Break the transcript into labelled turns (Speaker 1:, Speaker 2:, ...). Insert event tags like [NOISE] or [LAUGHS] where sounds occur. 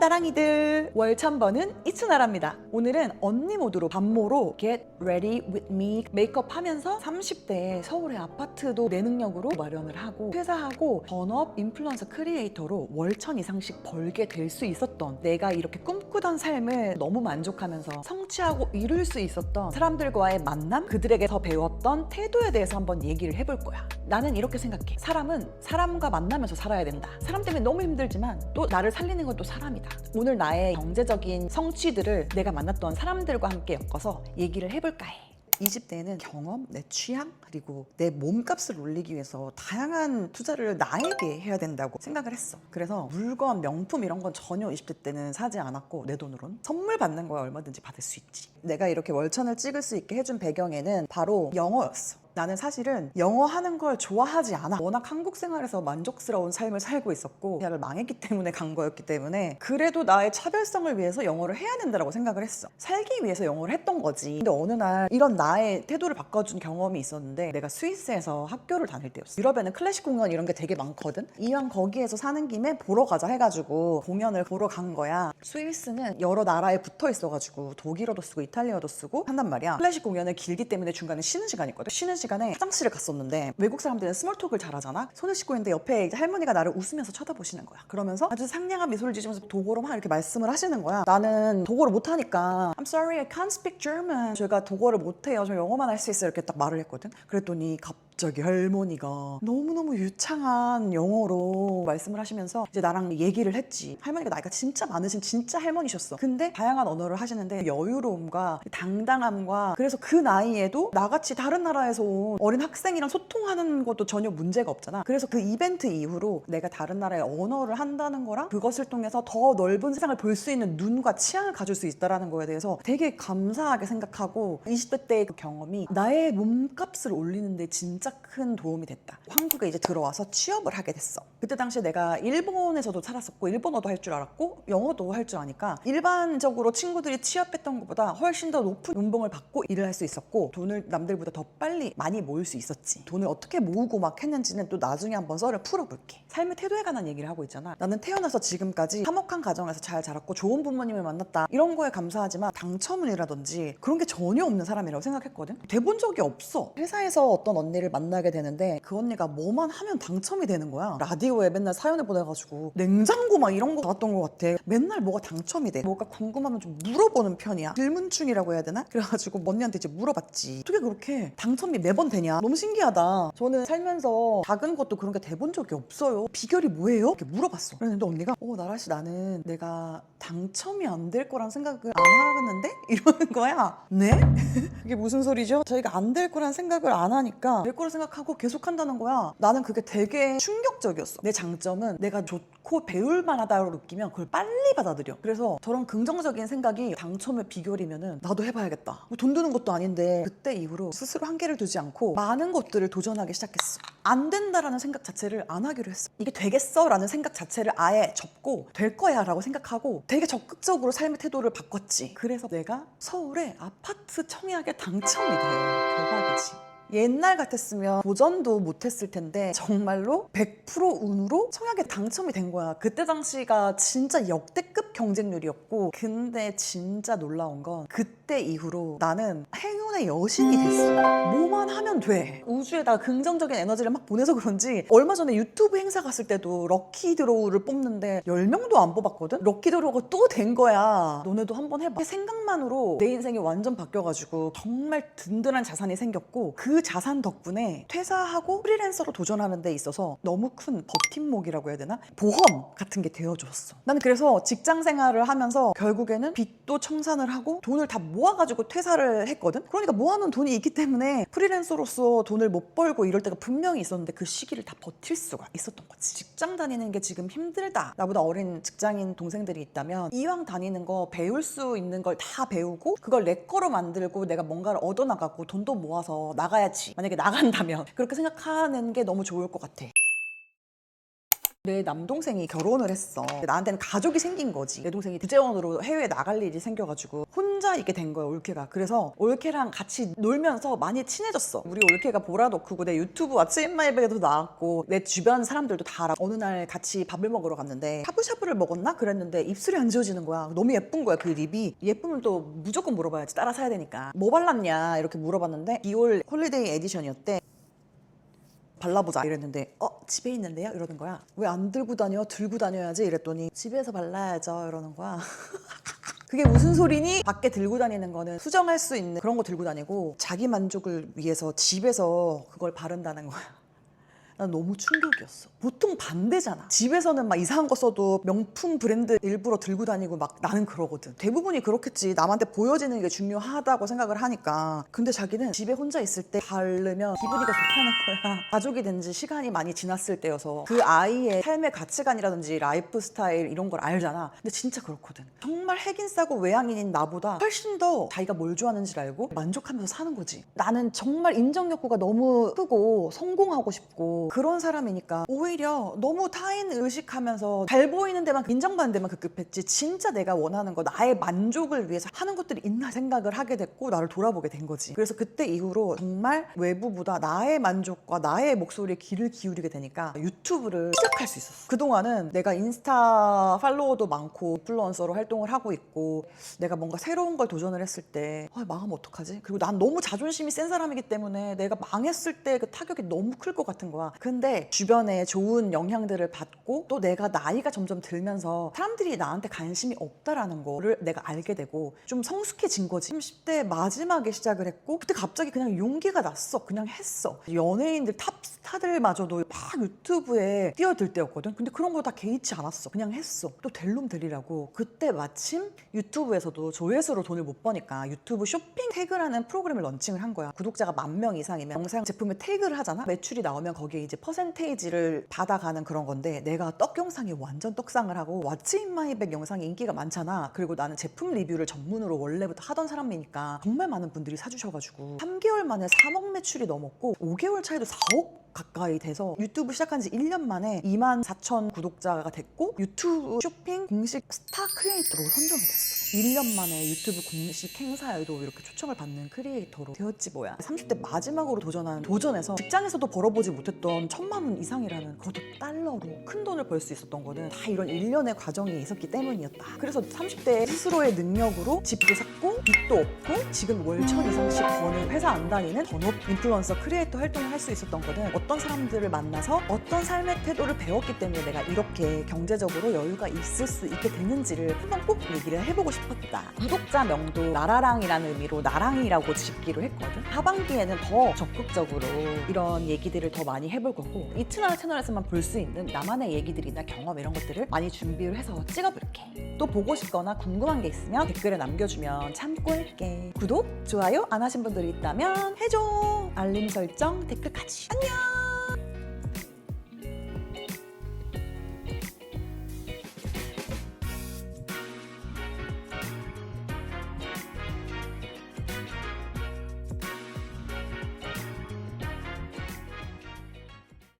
Speaker 1: 나랑이들 월천번은 이춘아랍니다. 오늘은 언니 모드로 반모로 Get Ready With Me 메이크업 하면서 30대에 서울의 아파트도 내 능력으로 마련을 하고 퇴사하고 전업 인플루언서 크리에이터로 월천 이상씩 벌게 될 수 있었던 내가 이렇게 꿈꾸던 삶을 너무 만족하면서 성취하고 이룰 수 있었던 사람들과의 만남 그들에게 서 배웠던 태도에 대해서 한번 얘기를 해볼 거야. 나는 이렇게 생각해. 사람은 사람과 만나면서 살아야 된다. 사람 때문에 너무 힘들지만 또 나를 살리는 건 또 사람이다. 오늘 나의 경제적인 성취들을 내가 만났던 사람들과 함께 엮어서 얘기를 해볼까 해. 20대에는 경험, 내 취향, 그리고 내 몸값을 올리기 위해서 다양한 투자를 나에게 해야 된다고 생각을 했어. 그래서 물건, 명품 이런 건 전혀 20대 때는 사지 않았고 내 돈으론 선물 받는 거야 얼마든지 받을 수 있지. 내가 이렇게 월천을 찍을 수 있게 해준 배경에는 바로 영어였어. 나는 사실은 영어 하는 걸 좋아하지 않아. 워낙 한국 생활에서 만족스러운 삶을 살고 있었고 대학을 망했기 때문에 간 거였기 때문에 그래도 나의 차별성을 위해서 영어를 해야 된다고 생각을 했어. 살기 위해서 영어를 했던 거지. 근데 어느 날 이런 나의 태도를 바꿔준 경험이 있었는데 내가 스위스에서 학교를 다닐 때였어. 유럽에는 클래식 공연 이런 게 되게 많거든. 이왕 거기에서 사는 김에 보러 가자 해가지고 공연을 보러 간 거야. 스위스는 여러 나라에 붙어 있어가지고 독일어도 쓰고 이탈리아도 쓰고 한단 말이야. 클래식 공연을 길기 때문에 중간에 쉬는 시간이 있거든. 쉬는 시간 에 화장실을 갔었는데 외국 사람들은 스몰톡을 잘하잖아. 손을 씻고 있는데 옆에 이제 할머니가 나를 웃으면서 쳐다보시는 거야. 그러면서 아주 상냥한 미소를 지으면서 독어로 막 이렇게 말씀을 하시는 거야. 나는 독어를 못하니까 I'm sorry, I can't speak German. 제가 독어를 못해요. 저 영어만 할 수 있어요. 이렇게 딱 말을 했거든. 그랬더니 갑 자기 할머니가 너무너무 유창한 영어로 말씀을 하시면서 이제 나랑 얘기를 했지. 할머니가 나이가 진짜 많으신 진짜 할머니셨어. 근데 다양한 언어를 하시는데 여유로움과 당당함과 그래서 그 나이에도 나같이 다른 나라에서 온 어린 학생이랑 소통하는 것도 전혀 문제가 없잖아. 그래서 그 이벤트 이후로 내가 다른 나라의 언어를 한다는 거랑 그것을 통해서 더 넓은 세상을 볼 수 있는 눈과 취향을 가질 수 있다라는 거에 대해서 되게 감사하게 생각하고 20대 때의 그 경험이 나의 몸값을 올리는데 진짜 큰 도움이 됐다. 한국에 이제 들어와서 취업을 하게 됐어. 그때 당시에 내가 일본에서도 살았었고 일본어도 할 줄 알았고 영어도 할 줄 아니까 일반적으로 친구들이 취업했던 것보다 훨씬 더 높은 연봉을 받고 일을 할 수 있었고 돈을 남들보다 더 빨리 많이 모을 수 있었지. 돈을 어떻게 모으고 막 했는지는 또 나중에 한번 썰을 풀어볼게. 삶의 태도에 관한 얘기를 하고 있잖아. 나는 태어나서 지금까지 화목한 가정에서 잘 자랐고 좋은 부모님을 만났다. 이런 거에 감사하지만 당첨운이라든지 그런 게 전혀 없는 사람이라고 생각했거든. 돼본 적이 없어. 회사에서 어떤 언니를 만 나게 되는데 그 언니가 뭐만 하면 당첨이 되는 거야. 라디오에 맨날 사연을 보내가지고 냉장고 막 이런 거 나왔던 것 같아. 맨날 뭐가 당첨이 돼. 뭐가 궁금하면 좀 물어보는 편이야. 질문충이라고 해야 되나? 그래가지고 언니한테 이제 물어봤지. 어떻게 그렇게 당첨이 매번 되냐? 너무 신기하다. 저는 살면서 작은 것도 그런 게 돼본 적이 없어요. 비결이 뭐예요? 이렇게 물어봤어. 그랬는데 언니가 어 나라 씨 나는 내가 당첨이 안 될 거란 생각을 안 하겠는데 [LAUGHS] 이러는 거야. 네? [LAUGHS] 이게 무슨 소리죠? 저희가 안 될 거란 생각을 안 하니까 될 거라 생각하고 계속 한다는 거야. 나는 그게 되게 충격적이었어. 내 장점은 내가 좋고 배울 만하다고 느끼면 그걸 빨리 받아들여. 그래서 저런 긍정적인 생각이 당첨의 비결이면은 나도 해봐야겠다. 뭐 돈 드는 것도 아닌데 그때 이후로 스스로 한계를 두지 않고 많은 것들을 도전하기 시작했어. 안 된다라는 생각 자체를 안 하기로 했어. 이게 되겠어? 라는 생각 자체를 아예 접고 될 거야 라고 생각하고 되게 적극적으로 삶의 태도를 바꿨지. 그래서 내가 서울에 아파트 청약에 당첨이 돼. 대박이지. 옛날 같았으면 도전도 못했을 텐데 정말로 100% 운으로 청약에 당첨이 된 거야. 그때 당시가 진짜 역대급 경쟁률이었고 근데 진짜 놀라운 건 그때 이후로 나는 행운의 여신이 됐어. 뭐만 하면 돼. 우주에다 긍정적인 에너지를 막 보내서 그런지 얼마 전에 유튜브 행사 갔을 때도 럭키 드로우를 뽑는데 10명도 안 뽑았거든? 럭키 드로우가 또 된 거야. 너네도 한번 해봐. 생각만으로 내 인생이 완전 바뀌어가지고 정말 든든한 자산이 생겼고 그 자산 덕분에 퇴사하고 프리랜서로 도전하는 데 있어서 너무 큰 버팀목이라고 해야 되나? 보험 같은 게 되어줬어. 나는 그래서 직장 생활을 하면서 결국에는 빚도 청산을 하고 돈을 다 모아가지고 퇴사를 했거든? 그러니까 모아놓은 돈이 있기 때문에 프리랜서로서 돈을 못 벌고 이럴 때가 분명히 있었는데 그 시기를 다 버틸 수가 있었던 거지. 직장 다니는 게 지금 힘들다. 나보다 어린 직장인 동생들이 있다면 이왕 다니는 거 배울 수 있는 걸 다 배우고 그걸 내 거로 만들고 내가 뭔가를 얻어나가고 돈도 모아서 나가야 지. 만약에 나간다면 그렇게 생각하는 게 너무 좋을 것 같아. 내 남동생이 결혼을 했어. 나한테는 가족이 생긴 거지. 내 동생이 국제원으로 해외에 나갈 일이 생겨가지고 혼자 있게 된 거야, 올케가. 그래서 올케랑 같이 놀면서 많이 친해졌어. 우리 올케가 보라도크고 내 유튜브 왓츠 인마이백에도 나왔고 내 주변 사람들도 다 알아. 어느 날 같이 밥을 먹으러 갔는데 샤브샤브를 먹었나? 그랬는데 입술이 안 지워지는 거야. 너무 예쁜 거야, 그 립이. 예쁘면 또 무조건 물어봐야지. 따라 사야 되니까. 뭐 발랐냐? 이렇게 물어봤는데 디올 홀리데이 에디션이었대. 발라보자 이랬는데 어 집에 있는데요? 이러는 거야 왜 안 들고 다녀? 들고 다녀야지. 이랬더니 집에서 발라야죠. 이러는 거야. [LAUGHS] 그게 무슨 소리니? 밖에 들고 다니는 거는 수정할 수 있는 그런 거 들고 다니고 자기 만족을 위해서 집에서 그걸 바른다는 거야 난 너무 충격이었어. 보통 반대잖아. 집에서는 막 이상한 거 써도 명품 브랜드 일부러 들고 다니고 막 나는 그러거든. 대부분이 그렇겠지. 남한테 보여지는 게 중요하다고 생각을 하니까. 근데 자기는 집에 혼자 있을 때 바르면 기분이 더 좋다는 거야. 가족이 된 지 시간이 많이 지났을 때여서 그 아이의 삶의 가치관이라든지 라이프 스타일 이런 걸 알잖아. 근데 진짜 그렇거든. 정말 핵인 싸고 외향인인 나보다 훨씬 더 자기가 뭘 좋아하는지를 알고 만족하면서 사는 거지. 나는 정말 인정 욕구가 너무 크고 성공하고 싶고 그런 사람이니까 오히려 너무 타인 의식하면서 잘 보이는 데만 인정받는 데만 급급했지 진짜 내가 원하는 거 나의 만족을 위해서 하는 것들이 있나 생각을 하게 됐고 나를 돌아보게 된 거지 그래서 그때 이후로 정말 외부보다 나의 만족과 나의 목소리에 귀를 기울이게 되니까 유튜브를 시작할 수 있었어 그동안은 내가 인스타 팔로워도 많고 인플루언서로 활동을 하고 있고 내가 뭔가 새로운 걸 도전을 했을 때 아, 망하면 어떡하지? 그리고 난 너무 자존심이 센 사람이기 때문에 내가 망했을 때 그 타격이 너무 클 것 같은 거야. 근데 주변에 좋은 영향들을 받고 또 내가 나이가 점점 들면서 사람들이 나한테 관심이 없다라는 거를 내가 알게 되고 좀 성숙해진 거지. 30대 마지막에 시작을 했고 그때 갑자기 그냥 용기가 났어. 그냥 했어. 연예인들 탑 스타들마저도 막 유튜브에 뛰어들 때였거든. 근데 그런 거 다 개의치 않았어. 그냥 했어. 또될놈 되리라고. 그때 마침 유튜브에서도 조회수로 돈을 못 버니까 유튜브 쇼핑 태그라는 프로그램을 런칭을 한 거야. 구독자가 만 명 이상이면 영상 제품에 태그를 하잖아. 매출이 나오면 거기에 이제 퍼센테이지를 받아가는 그런 건데 내가 떡 영상이 완전 떡상을 하고 왓츠 인 마이 백 영상이 인기가 많잖아. 그리고 나는 제품 리뷰를 전문으로 원래부터 하던 사람이니까 정말 많은 분들이 사주셔가지고 3개월 만에 3억 매출이 넘었고 5개월 차에도 4억 가까이 돼서 유튜브 시작한 지 1년 만에 2만 4천 구독자가 됐고 유튜브 쇼핑 공식 스타 크리에이터로 선정이 됐어. 1년 만에 유튜브 공식 행사에도 이렇게 초청을 받는 크리에이터로 되었지 뭐야. 30대 마지막으로 도전한 도전에서 직장에서도 벌어보지 못했던 천만 원 이상이라는 그것도 달러로 큰 돈을 벌 수 있었던 거는 다 이런 일련의 과정이 있었기 때문이었다. 그래서 30대 스스로의 능력으로 집도 샀고 빚도 없고 지금 월 천 이상씩 버는 회사 안 다니는 전업 인플루언서 크리에이터 활동을 할 수 있었던 거는 어떤 사람들을 만나서 어떤 삶의 태도를 배웠기 때문에 내가 이렇게 경제적으로 여유가 있을 수 있게 됐는지를 한번 꼭 얘기를 해보고 싶었다. 구독자 명도 나라랑이라는 의미로 나랑이라고 짓기로 했거든. 하반기에는 더 적극적으로 이런 얘기들을 더 많이 해볼 거고 이트나 채널에서만 볼 수 있는 나만의 얘기들이나 경험 이런 것들을 많이 준비를 해서 찍어볼게. 또 보고 싶거나 궁금한 게 있으면 댓글에 남겨주면 참고할게. 구독, 좋아요 안 하신 분들이 있다면 해줘. 알림 설정, 댓글까지. 안녕.